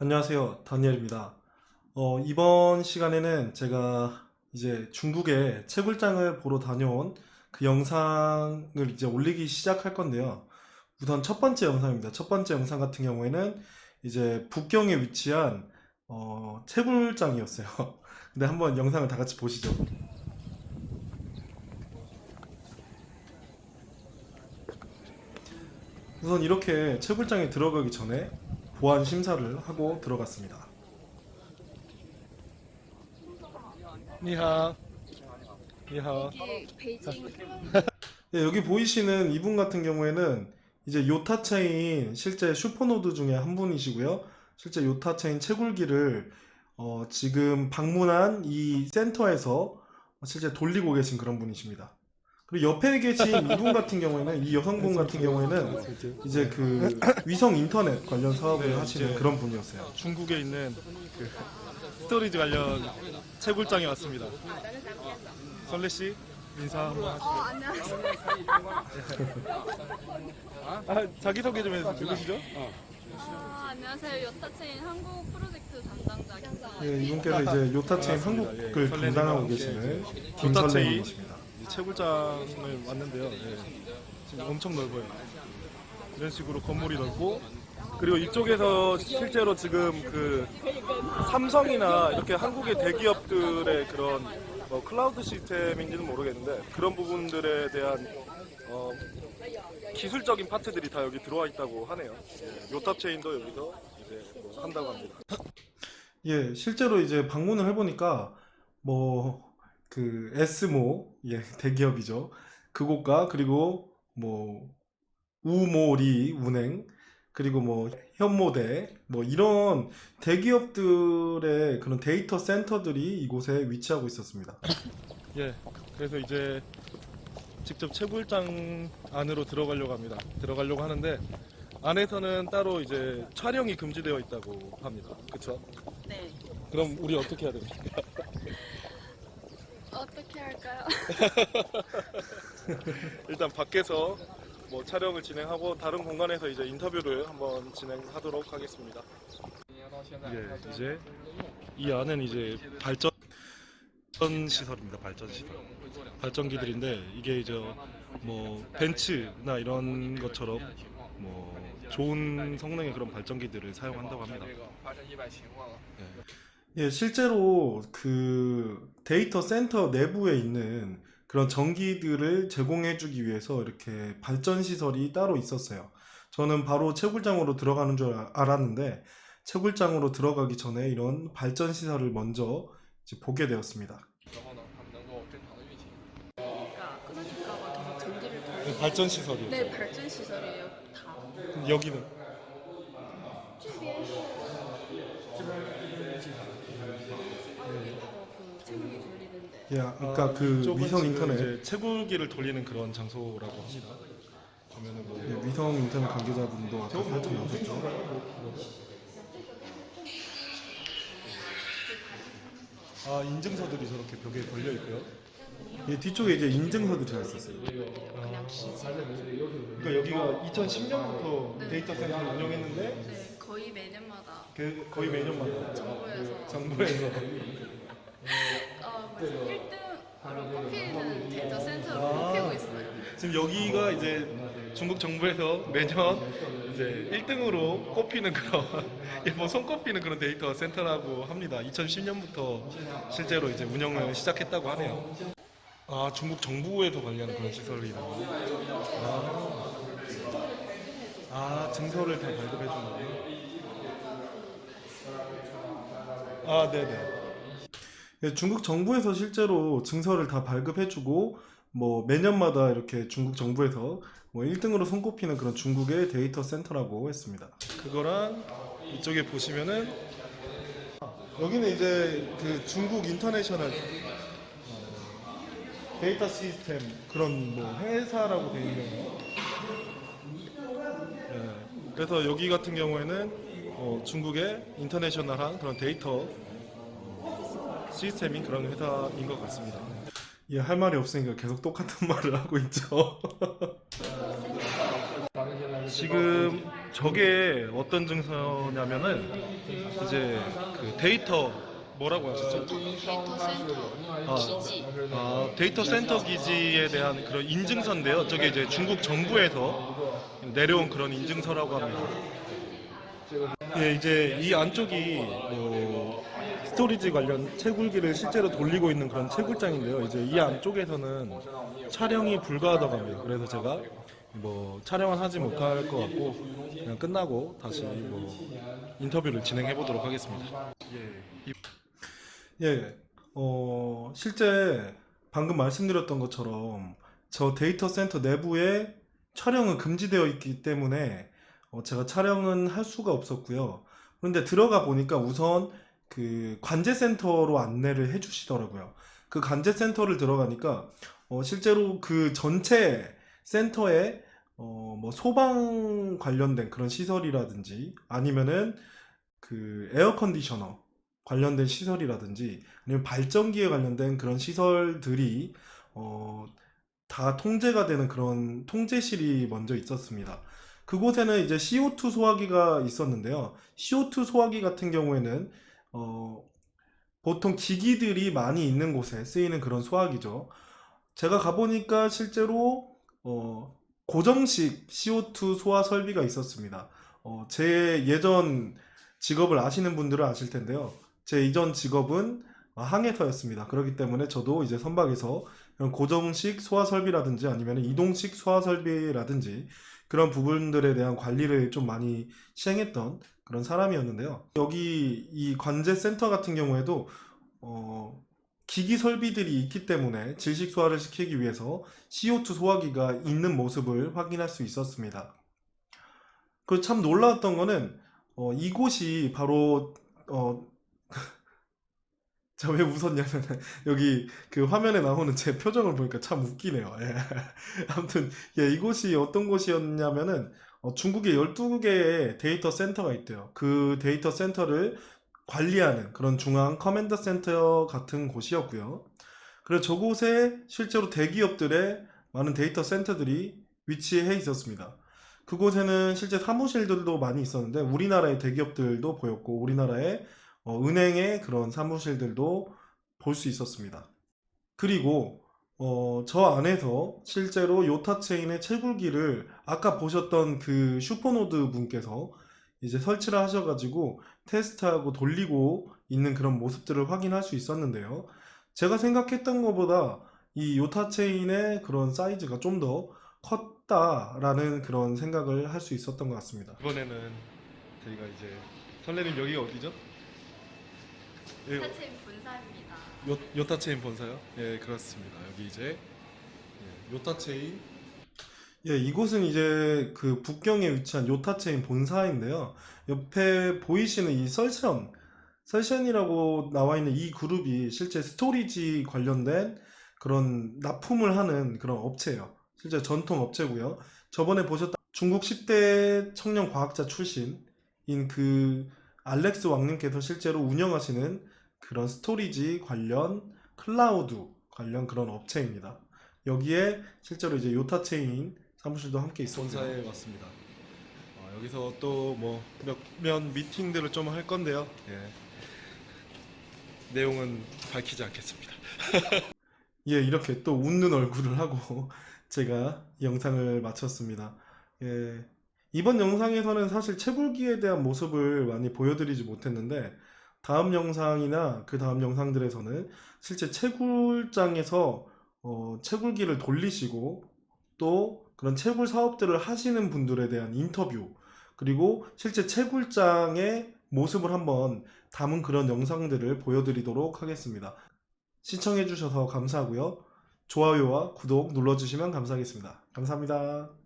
안녕하세요. 다니엘입니다. 어, 이번 시간에는 제가 이제 중국에 채굴장을 보러 다녀온 그 영상을 이제 올리기 시작할 건데요. 우선 첫 번째 영상입니다. 첫 번째 영상 같은 경우에는 이제 북경에 위치한 어, 채굴장이었어요. 근데 한번 영상을 다 같이 보시죠. 우선 이렇게 채굴장에 들어가기 전에 보안 심사를 하고 들어갔습니다. 니하. 니하. 여기 네, 여기 보이시는 이분 같은 경우에는 이제 요타체인 실제 슈퍼노드 중에 한 분이시고요. 실제 요타체인 채굴기를 어, 지금 방문한 이 센터에서 실제 돌리고 계신 그런 분이십니다. 그리고 옆에 계신 이분 같은 경우에는 이 여성분 같은 경우에는 이제 그 위성 인터넷 관련 사업을 네, 하시는 이제- 그런 분이었어요. 중국에 있는 그 스토리지 관련 채굴장에 왔습니다. 설레 씨 인사 한번 하시죠. 어 안녕하세요. 아 자기 소개 좀 해주세요. 누구시죠? 아, 안녕하세요. 요타체인 한국 프로젝트 담당자 김상아. 예, 이분께서 이제 요타체인. 한국을 예, 담당하고 계시는 요타체인 김설레님이십니다. 이 채굴장을 왔는데요. 예. 지금 엄청 넓어요. 이런 식으로 건물이 넓고 그리고 이쪽에서 실제로 지금 그 삼성이나 이렇게 한국의 대기업들의 그런 뭐 클라우드 시스템인지는 모르겠는데 그런 부분들에 대한 어, 기술적인 파트들이 다 여기 들어와 있다고 하네요. 예, 요탑 체인도 여기서 이제 뭐 한다고 합니다. 예, 실제로 이제 방문을 해보니까 뭐 그 에스모 예 대기업이죠. 그곳과 그리고 뭐 우모리 운행 그리고 뭐 현모대 뭐 이런 대기업들의 그런 데이터 센터들이 이곳에 위치하고 있었습니다. 예, 그래서 이제 직접 채굴장 안으로 들어가려고 합니다. 들어가려고 하는데 안에서는 따로 이제 촬영이 금지되어 있다고 합니다. 그렇죠? 네. 그럼 우리 어떻게 해야 됩니까? 어떻게 할까요? 일단 밖에서 뭐 촬영을 진행하고 다른 공간에서 이제 인터뷰를 한번 진행하도록 하겠습니다. 예, 이제 이 안은 이제 발전 시설입니다. 발전 시설. 발전기들인데 이게 이제 뭐 벤츠나 이런 것처럼 뭐 좋은 성능의 그런 발전기들을 사용한다고 합니다. 예, 실제로 그 데이터 센터 내부에 있는 그런 전기들을 제공해주기 위해서 이렇게 발전 시설이 따로 있었어요. 저는 바로 채굴장으로 들어가는 줄 아- 알았는데 채굴장으로 들어가기 전에 이런 발전 시설을 먼저 이제 보게 되었습니다. 그러니까 끊어질까봐 계속 전기를 돌리고. 발전 시설이요. 네, 발전 시설이에요. 다. 여기는 어, 그 채굴기 돌리는데. 예, 그러니까 그 이쪽은 위성 지금 인터넷, 이제 채굴기를 돌리는 그런 장소라고 합니다. 보면은 뭐 예, 위성 인터넷 관계자분도 아까 살짝 나오셨죠. 아 인증서들이 저렇게 벽에 걸려 있고요. 예, 뒤쪽에 이제 인증서들이 잘 있었어요. 기지. 그러니까 여기가 2010년부터 네. 데이터 센터를 운영했는데 네, 거의 매년마다 그 거의 매년마다 정부에서 정부에서 어, 1등으로 꼽히는 데이터 센터로 아. 꼽히고 있어요. 지금 여기가 이제 중국 정부에서 매년 이제 1등으로 꼽히는 그런 예, 뭐 손꼽히는 그런 데이터 센터라고 합니다. 2010년부터 실제로 이제 운영을 시작했다고 하네요. 아 중국 정부에서 관리하는 그런 시설이라고. 아, 아 증서를 다 발급해 준다고요? 아 네네. 예, 중국 정부에서 실제로 증서를 다 발급해주고 뭐 매년마다 이렇게 중국 정부에서 뭐 1등으로 손꼽히는 그런 중국의 데이터 센터라고 했습니다. 그거랑 이쪽에 보시면은 여기는 이제 그 중국 인터내셔널 어, 데이터 시스템 그런 뭐 회사라고 되어 있네요. 네, 그래서 여기 같은 경우에는 어, 중국의 인터내셔널한 그런 데이터 어, 시스템인 그런 회사인 것 같습니다. 예, 할 말이 없으니까 계속 똑같은 말을 하고 있죠. 지금 저게 어떤 증서냐면은 이제 그 데이터 뭐라고 하셨죠? 데이터 센터 아, 기지 아, 데이터 센터 기지에 대한 그런 인증서인데요. 저게 이제 중국 정부에서 내려온 그런 인증서라고 합니다. 예, 이제 이 안쪽이 뭐 스토리지 관련 채굴기를 실제로 돌리고 있는 그런 채굴장인데요. 이제 이 안쪽에서는 촬영이 불가하다고 합니다. 그래서 제가 뭐 촬영은 하지 못할 것 같고 그냥 끝나고 다시 뭐 인터뷰를 진행해 보도록 하겠습니다. 예, 이- 예, 어, 실제 방금 말씀드렸던 것처럼 저 데이터 센터 내부에 촬영은 금지되어 있기 때문에 어, 제가 촬영은 할 수가 없었고요. 그런데 들어가 보니까 우선 그 관제센터로 안내를 해주시더라고요. 그 관제센터를 들어가니까 어, 실제로 그 전체 센터에 어, 뭐 소방 관련된 그런 시설이라든지 아니면은 그 에어컨디셔너 관련된 시설이라든지 아니면 발전기에 관련된 그런 시설들이 어, 다 통제가 되는 그런 통제실이 먼저 있었습니다. 그곳에는 이제 CO2 소화기가 있었는데요. CO2 소화기 같은 경우에는 어, 보통 기기들이 많이 있는 곳에 쓰이는 그런 소화기죠. 제가 가보니까 실제로 어, 고정식 CO2 소화 설비가 있었습니다. 어, 제 예전 직업을 아시는 분들은 아실 텐데요. 제 이전 직업은 항해터였습니다. 그렇기 때문에 저도 이제 선박에서 고정식 소화 설비라든지 아니면 이동식 소화 설비라든지 그런 부분들에 대한 관리를 좀 많이 시행했던 그런 사람이었는데요. 여기 이 관제 센터 같은 경우에도 어, 기기 설비들이 있기 때문에 질식 소화를 시키기 위해서 CO2 소화기가 있는 모습을 확인할 수 있었습니다. 그참 놀라웠던 거는 어, 이곳이 바로 어, 저왜 웃었냐면 여기 그 화면에 나오는 제 표정을 보니까 참 웃기네요. 예. 아무튼 예, 이곳이 어떤 곳이었냐면은 어, 중국에 12개의 데이터 센터가 있대요. 그 데이터 센터를 관리하는 그런 중앙 커맨더 센터 같은 곳이었고요. 그래서 저곳에 실제로 대기업들의 많은 데이터 센터들이 위치해 있었습니다. 그곳에는 실제 사무실들도 많이 있었는데 우리나라의 대기업들도 보였고 우리나라의 어, 은행의 그런 사무실들도 볼 수 있었습니다. 그리고 어, 저 안에서 실제로 요타체인의 채굴기를 아까 보셨던 그 슈퍼노드 분께서 이제 설치를 하셔가지고 테스트하고 돌리고 있는 그런 모습들을 확인할 수 있었는데요. 제가 생각했던 것보다 이 요타체인의 그런 사이즈가 좀 더 컸다라는 그런 생각을 할 수 있었던 것 같습니다. 이번에는 저희가 이제 설레님 여기가 어디죠? 예, 요타체인 본사입니다. 요, 요타체인 본사요? 예, 그렇습니다. 여기 이제 예, 요타체인 예, 이곳은 이제 그 북경에 위치한 요타체인 본사인데요. 옆에 보이시는 이 썰션, 썰션이라고 나와 있는 이 그룹이 실제 스토리지 관련된 그런 납품을 하는 그런 업체예요. 실제 전통 업체고요. 저번에 보셨던 중국 10대 청년 과학자 출신인 그 알렉스 왕님께서 실제로 운영하시는 그런 스토리지 관련 클라우드 관련 그런 업체입니다. 여기에 실제로 이제 요타 체인 사무실도 함께 있었고요. 본사에 왔습니다. 어, 여기서 또 뭐 몇몇 미팅들을 좀 할 건데요. 예. 내용은 밝히지 않겠습니다. 예, 이렇게 또 웃는 얼굴을 하고 제가 이 영상을 마쳤습니다. 예, 이번 영상에서는 사실 채굴기에 대한 모습을 많이 보여드리지 못했는데 다음 영상이나 그 다음 영상들에서는 실제 채굴장에서 어, 채굴기를 돌리시고 또 그런 채굴 사업들을 하시는 분들에 대한 인터뷰 그리고 실제 채굴장의 모습을 한번 담은 그런 영상들을 보여드리도록 하겠습니다. 시청해주셔서 감사하고요. 좋아요와 구독 눌러주시면 감사하겠습니다. 감사합니다.